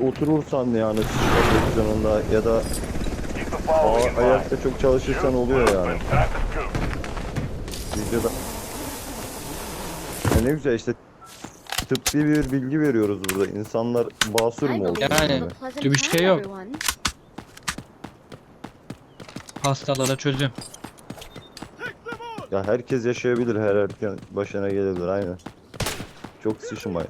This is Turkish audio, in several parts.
oturursan yani pozisyonunda ya da a- ayakta çok çalışırsan oluyor yani. Videoda. Ya ne güzel işte tıbbi bir bilgi veriyoruz burada. İnsanlar basur mu olsun? Yani, yani? bir şey yok. Hastalara çözüm. Ya herkes yaşayabilir, her erken başına gelebilir aynen. Çok sıçma ya.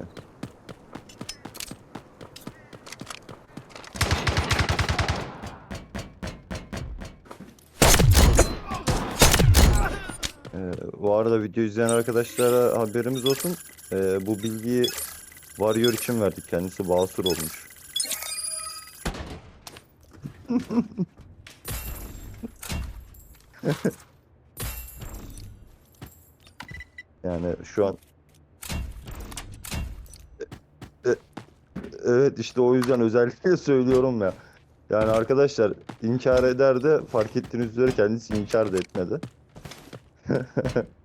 Video izleyen arkadaşlara haberimiz olsun. Ee, bu bilgiyi Warrior için verdik. Kendisi basur olmuş. Yani şu an E- e- Evet işte o yüzden özellikle söylüyorum ya. Yani arkadaşlar inkar eder de fark ettiğiniz üzere kendisi inkar da etmedi.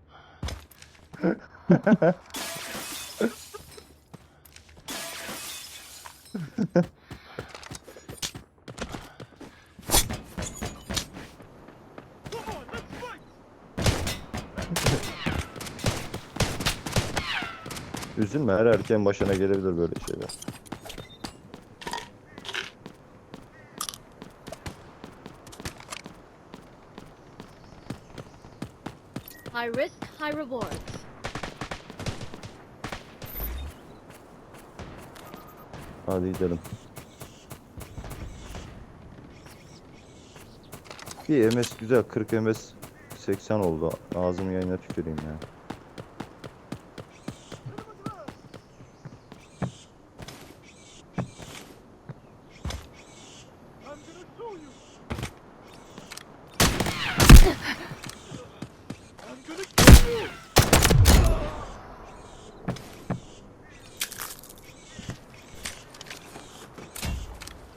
Üzülme her erkeğin başına gelebilir böyle şeyler. High risk, high rewards. Hadi gidelim. Bir MS güzel 40 MS 80 oldu. Ağzımı yayına tüküreyim ya.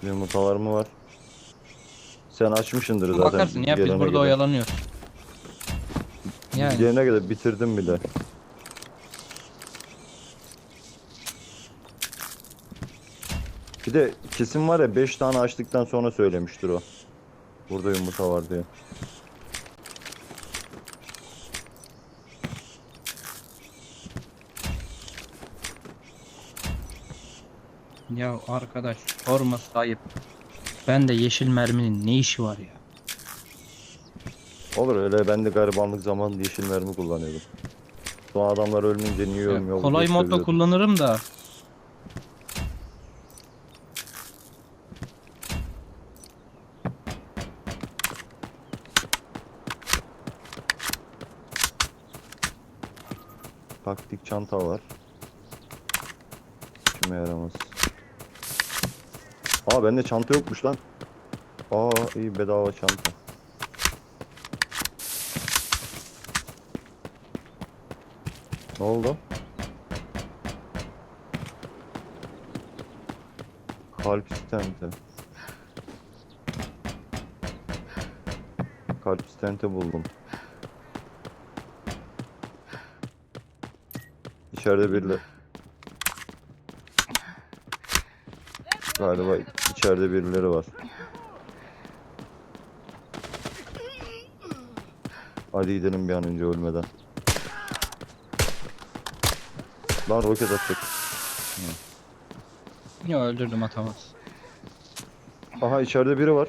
Yumurtalar mı var? Sen açmışsındır zaten. Bakarsın ya biz burada kadar. oyalanıyoruz. Yani Gelene kadar bitirdim bile. Bir de kesin var ya 5 tane açtıktan sonra söylemiştir o. Burada yumurta var diye. Ya arkadaş sorma sahip. Ben de yeşil merminin ne işi var ya? Olur öyle ben de garibanlık zamanında yeşil mermi kullanıyordum. Sonra adamlar ölmeyince niye Ya, ölmüyor? kolay modda kullanırım da. Taktik çanta var. İşime yaramaz. Aa bende çanta yokmuş lan. Aa iyi bedava çanta. Ne oldu? Kalp stenti. Kalp stenti buldum. İçeride birileri. Galiba içeride birileri var. Hadi gidelim bir an önce ölmeden. Lan roket attık. Ya öldürdüm atamaz. Aha içeride biri var.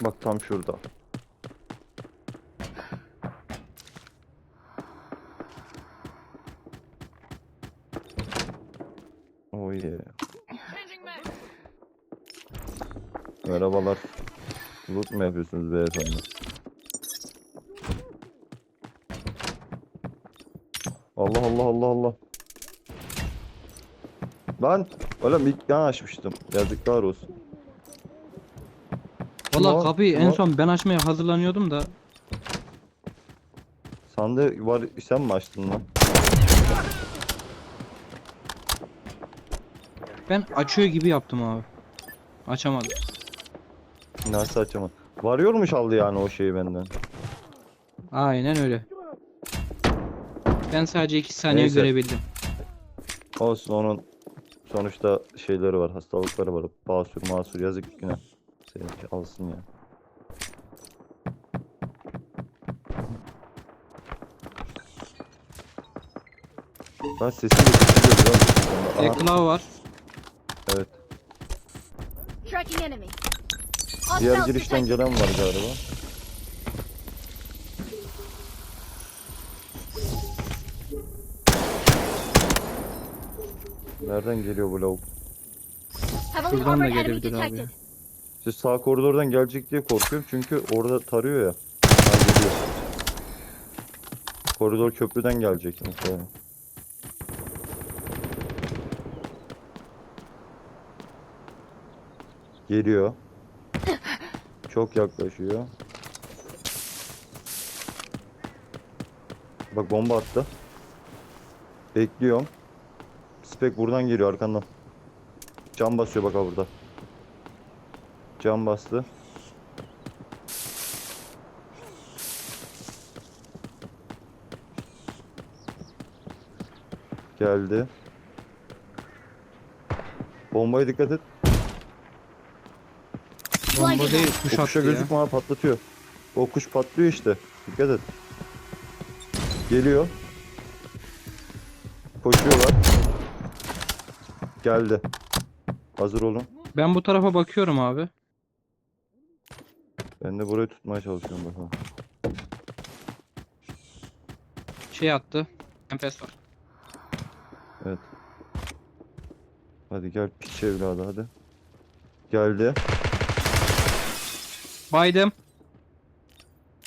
Bak tam şurada. Merhabalar. Loot mu yapıyorsunuz beyefendi? Allah Allah Allah Allah. Lan oğlum ilk yan açmıştım. Yazıklar olsun. Valla Ulan, kapıyı en son ben açmaya hazırlanıyordum da. Sende var sen mi açtın lan? Ben açıyor gibi yaptım abi. Açamadım. Nasıl açamadım? Varıyor mu çaldı yani o şeyi benden? Aynen öyle. Ben sadece 2 saniye Neyse. görebildim. Olsun onun sonuçta şeyleri var, hastalıkları var. Basur, masur yazık günah. Seninki alsın ya. Ben sesini? Aha, Eklav var. evet. Tracking enemy. Diğer girişten gelen var galiba. Nereden geliyor bu lavuk? Şuradan da gelebilir abi. İşte sağ koridordan gelecek diye korkuyorum çünkü orada tarıyor ya. Geliyor. Koridor köprüden gelecek mesela. Geliyor. Çok yaklaşıyor. Bak bomba attı. Bekliyorum. Spek buradan geliyor arkandan. Cam basıyor bak burada. Cam bastı. Geldi. Bombaya dikkat et. Bomba değil kuş o kuşa attı ya. gözükme ha patlatıyor. O kuş patlıyor işte. Dikkat et. Geliyor. Koşuyorlar. Geldi. Hazır olun. Ben bu tarafa bakıyorum abi. Ben de burayı tutmaya çalışıyorum bakalım. Şey attı. Enfes var. Evet. Hadi gel piç evladı hadi. Geldi. Baydım.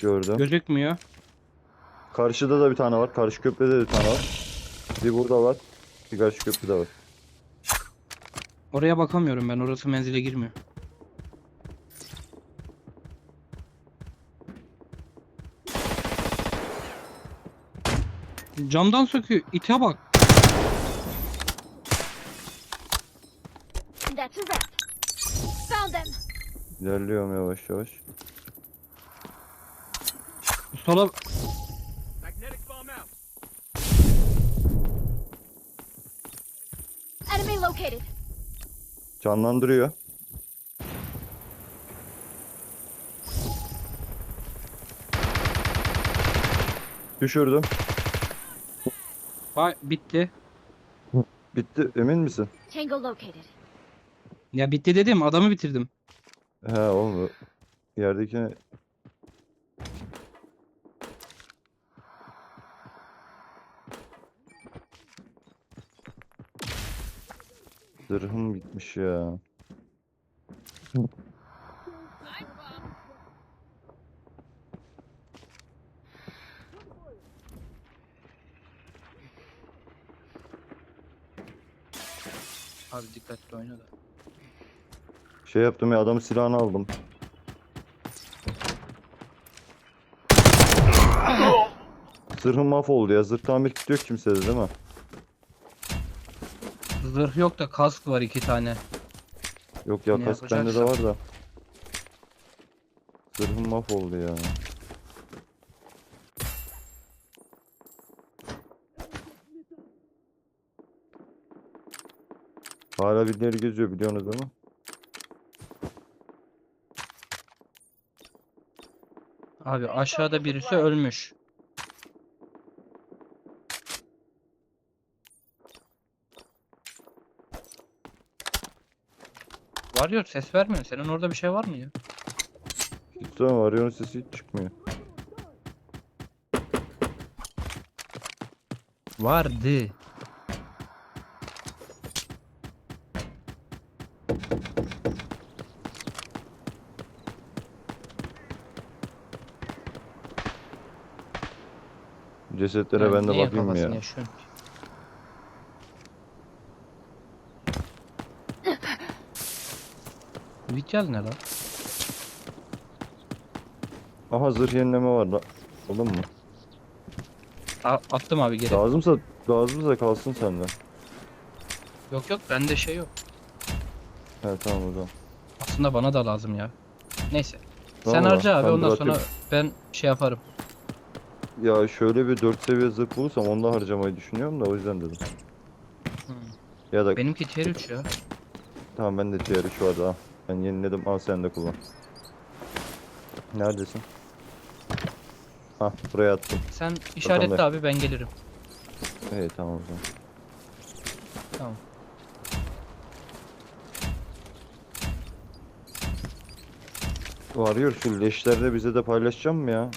Gördüm. Gözükmüyor. Karşıda da bir tane var. Karşı köprüde de bir tane var. Bir burada var. Bir karşı köprüde var. Oraya bakamıyorum ben. Orası menzile girmiyor. Camdan söküyor. İte bak. İlerliyorum yavaş yavaş. Sola. Enemy located. Canlandırıyor. Düşürdüm. Bay bitti. Bitti. Emin misin? Tango located. Ya bitti dedim. Adamı bitirdim. He oğlum. Yerdekine Zırhım gitmiş ya. Abi dikkatli oyna da. Şey yaptım ya adamın silahını aldım. Zırhım mahvoldu ya. Zırh tamir kiti yok kimsede değil mi? Zırh yok da kask var iki tane. Yok ya Ne kask bende de var yapacaksın? da. Zırhım mahvoldu ya. Hala birileri geziyor biliyorsunuz ama. Abi aşağıda birisi ölmüş. Var yok ses vermiyor. Senin orada bir şey var mı ya? Sorma arıyorsun sesi hiç çıkmıyor. Vardı. Cesetlere Ya ben de bakayım mı ya? ki? Vitcal ne lan? Aha zırh yenileme var la. Oğlum mu? A- attım abi geri. Lazımsa lazımsa kalsın sende. Yok yok bende şey yok. He tamam o zaman. Aslında bana da lazım ya. Neyse. Tamam Sen harca abi ben ondan sonra bırakayım. ben şey yaparım. Ya şöyle bir 4 seviye zırh bulursam onu da harcamayı düşünüyorum da o yüzden dedim. Hı. Ya da Benimki tier 3 ya. tamam ben de tier 3 vardı ha. Ben yeniledim al sen de kullan. Neredesin? Ha buraya attım. Sen işaretle abi ben gelirim. İyi tamam o zaman. Tamam. Varıyor şu leşlerde bize de paylaşacağım mı ya?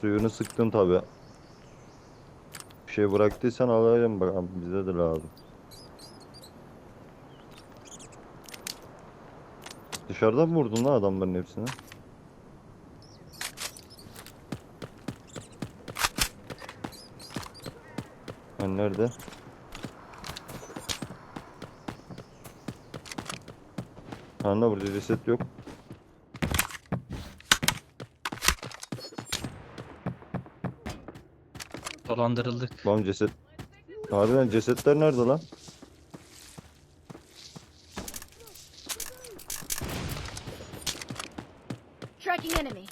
Suyunu sıktın tabi. Bir şey bıraktıysan alayım bakalım bize de lazım. Dışarıdan mı vurdun lan adamların hepsini? Hani nerede? Anla burada ceset yok. Dolandırıldık. Lan ceset. Harbiden cesetler nerede lan? Tracking enemy.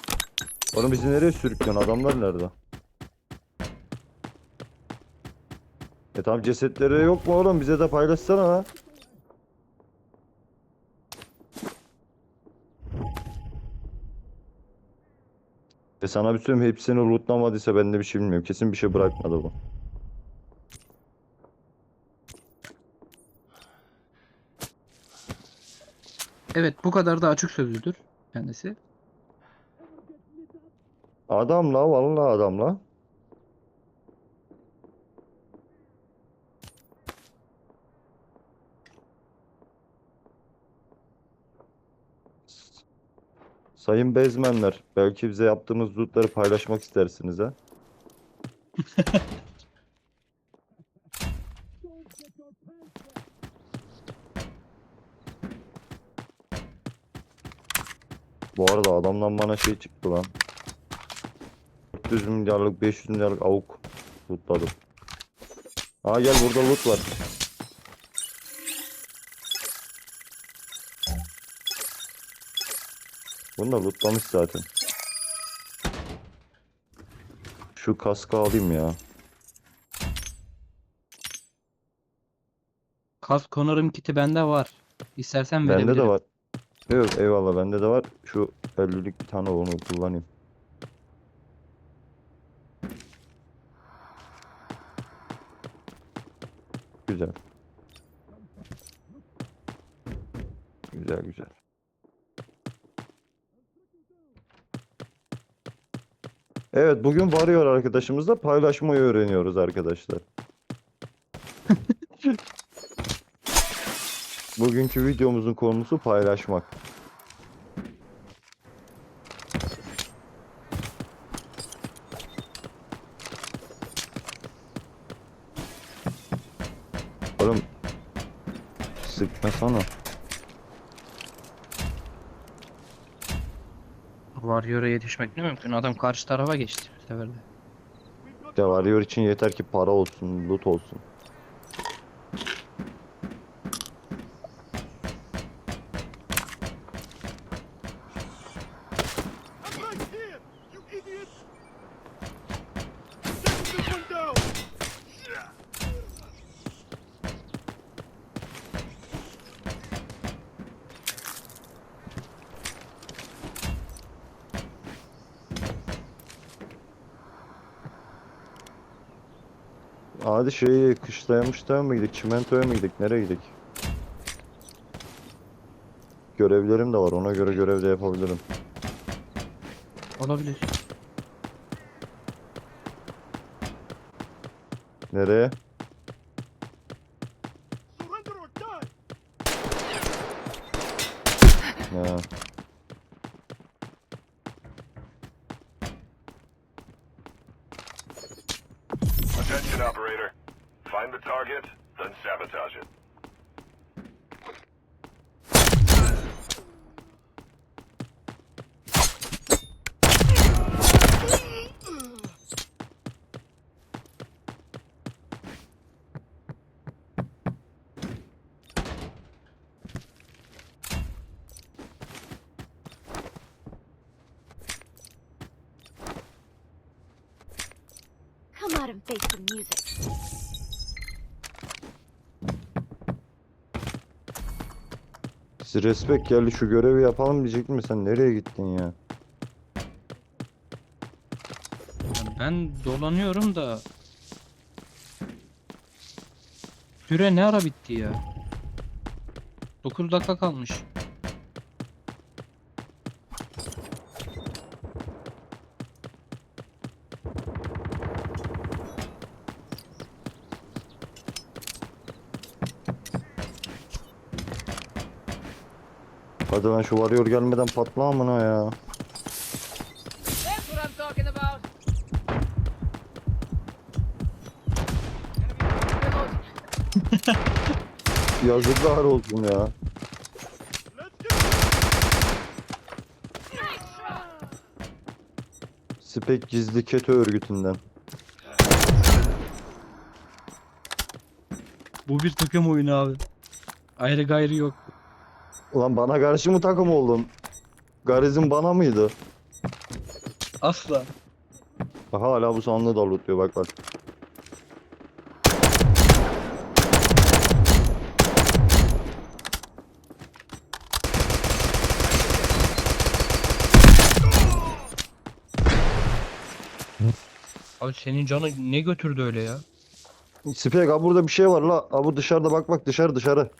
Oğlum bizi nereye sürüklüyorsun? Adamlar nerede? E tamam cesetleri yok mu oğlum? Bize de paylaşsana ha. E sana bir söyleyeyim hepsini lootlamadıysa ben de bir şey bilmiyorum. Kesin bir şey bırakmadı bu. Evet bu kadar da açık sözlüdür kendisi. Adam la vallahi adam la. Sayın bezmenler, belki bize yaptığımız lootları paylaşmak istersiniz ha? Bu arada adamdan bana şey çıktı lan. 400 milyarlık 500 milyarlık avuk lootladım. Aa gel burada loot var. Bunu da lootlamış zaten. Şu kaskı alayım ya. Kask Connor'ın kiti bende var. İstersen Bende de var. Yok eyvallah bende de var. Şu 50'lik bir tane onu kullanayım. Güzel. Güzel güzel. Evet bugün varıyor arkadaşımızla paylaşmayı öğreniyoruz arkadaşlar. Bugünkü videomuzun konusu paylaşmak. Oğlum sıkmasana. Yetişmek ne mümkün. Adam karşı tarafa geçti bu sefer de. İçin yeter ki para olsun, loot olsun. Hadi şey kışlayamışlar mı gidik, çimentoya mı gidik, nereye gidik? Görevlerim de var, ona göre görev de yapabilirim. Olabilir. Nereye? Ha. the target, then sabotage it. Come out and face the music. Siz respekt geldi şu görevi yapalım diyecek mi sen nereye gittin? Ya Ben dolanıyorum da Süre ne ara bitti ya? 9 dakika kalmış. Hadi lan şu varıyor gelmeden patla amına ya. Yazıklar olsun ya. Spek gizli keto örgütünden. Bu bir takım oyunu abi. Ayrı gayrı yok. Ulan bana karşı mı takım oldun? Garizin bana mıydı? Asla. Bak hala bu sandığı da lootluyor bak bak. Abi senin canı ne götürdü öyle ya? Spek ha burada bir şey var la. Ha bu dışarıda bak bak dışarı dışarı.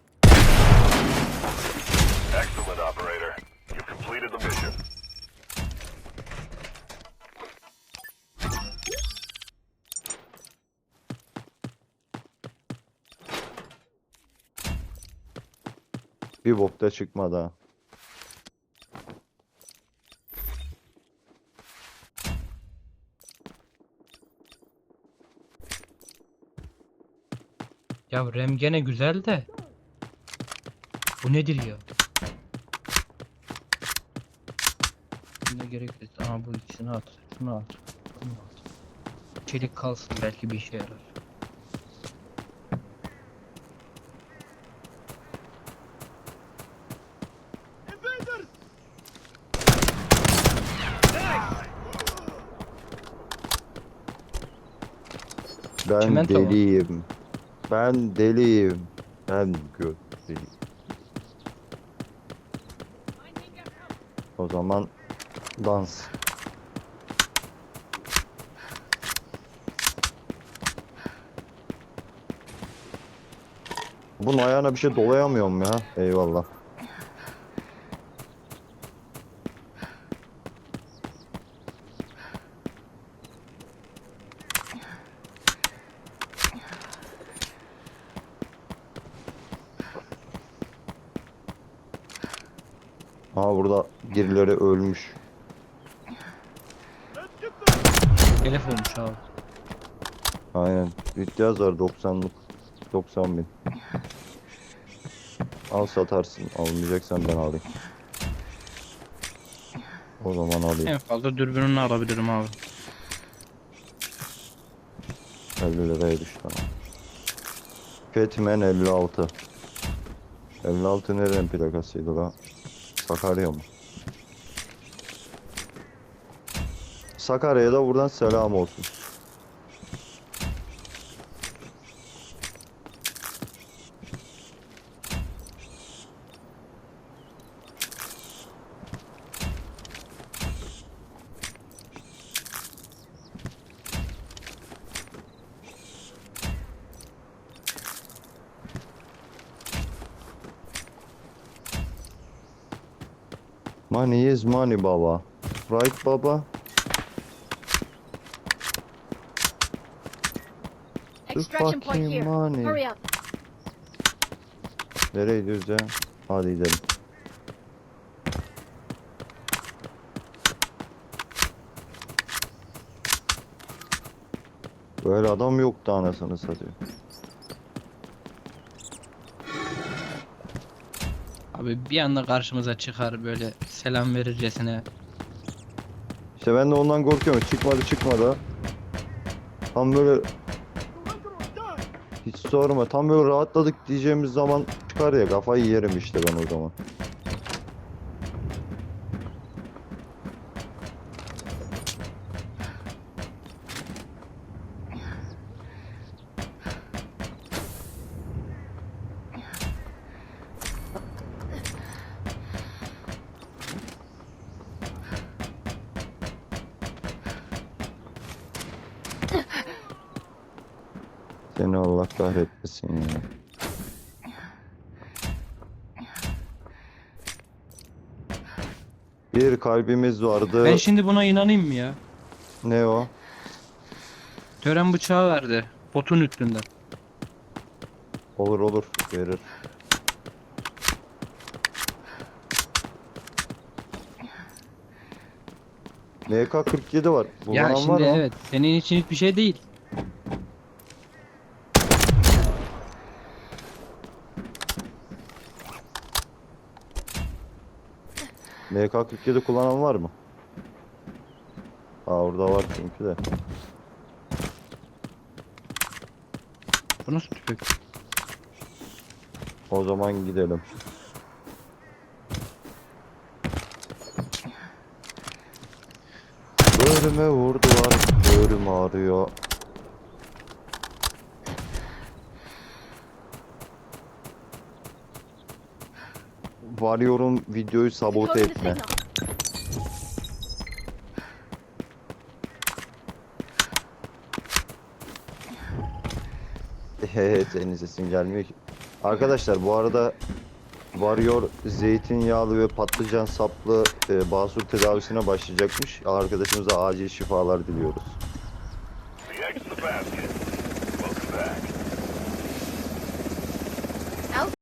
Bir bokta çıkmadı ha. Ya rem gene güzel de. Bu nedir ya? Ne gerekli? Aha bu ikisini at. Şunu at. Bunu at. Çelik kalsın belki bir işe yarar. Ben Çimento mu? deliyim. Ben deliyim. Ben göt deliyim. O zaman dans. Bunun ayağına bir şey dolayamıyorum ya. Eyvallah. Ha burada birileri ölmüş. Let's get them! Telef olmuş abi. Aynen. İhtiyaz var 90'lık. 90 bin. Al satarsın. Almayacaksan ben alayım. O zaman alayım. En fazla dürbününü alabilirim abi. 50 liraya düştü ama. Fatman 56. 56 nerenin plakasıydı la? Sakarya mı? Sakarya'ya da buradan selam olsun. Money is money baba. Right baba? Extraction point fucking here. money. Hurry up. Nereye gidiyoruz ya? Hadi gidelim. Böyle adam yoktu anasını satıyor. Abi bir anda karşımıza çıkar böyle selam verircesine. İşte ben de ondan korkuyorum. Çıkmadı çıkmadı. Tam böyle hiç sorma. Tam böyle rahatladık diyeceğimiz zaman çıkar ya kafayı yerim işte ben o zaman. Seni Allah kahretmesin ya. Bir kalbimiz vardı. Ben şimdi buna inanayım mı ya? Ne o? Tören bıçağı verdi. Botun üstünden. Olur olur verir. MK47 var. ya Kullanan var şimdi mı? evet. Senin için hiçbir şey değil. MK47 kullanan var mı? Aa orada var çünkü de. Bu nasıl tüfek? O zaman gidelim. Bölüme vurdular. Bölüm ağrıyor. Varıyorum videoyu sabote etme. Hehe senin sesin gelmiyor ki. Arkadaşlar bu arada Warrior zeytinyağlı ve patlıcan saplı e, basur tedavisine başlayacakmış. Arkadaşımıza acil şifalar diliyoruz.